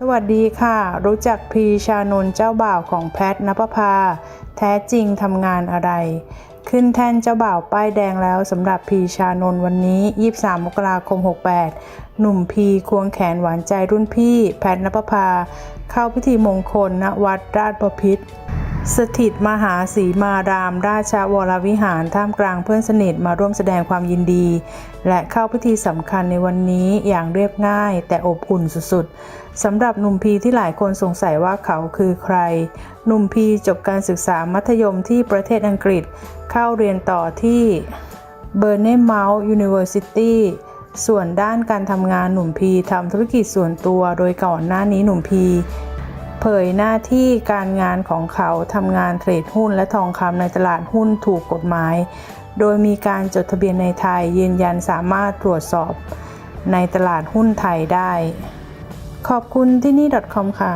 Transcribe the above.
สวัสดีค่ะ รู้จักพีชานนท์เจ้าบ่าวของแพทนภพา แท้จริงทำงานอะไร ขึ้นแท่นเจ้าบ่าวป้ายแดงแล้วสำหรับพีชานนท์วันนี้ 23 มกราคม 68 หนุ่มพีควงแขนหวานใจรุ่นพี่ แพทนภพา เข้าพิธีมงคลณวัดราชบพิษ สถิตมหาสีมาราม ราชวรวิหารท่ามกลางเพื่อนสนิทมาร่วมแสดงความยินดี และเข้าพิธีสำคัญในวันนี้อย่างเรียบง่าย แต่อบอุ่นสุดๆสำหรับหนุ่มพีที่หลายคนสงสัยว่าเขาคือใคร หนุ่มพีจบการศึกษามัธยมที่ประเทศอังกฤษ เข้าเรียนต่อที่เบอร์เนเมาส์ยูนิเวอร์ซิตี้ส่วนด้านการทำงานหนุ่มพีทำธุรกิจส่วนตัว โดยก่อนหน้านี้หนุ่มพี เผยหน้าที่การงานของเขาทำงานเทรดหุ้นและทองคำในตลาดหุ้นถูกกฎหมาย โดยมีการจดทะเบียนในไทยยืนยันสามารถตรวจสอบในตลาดหุ้นไทยได้ ขอบคุณที่นี่ .com ค่ะ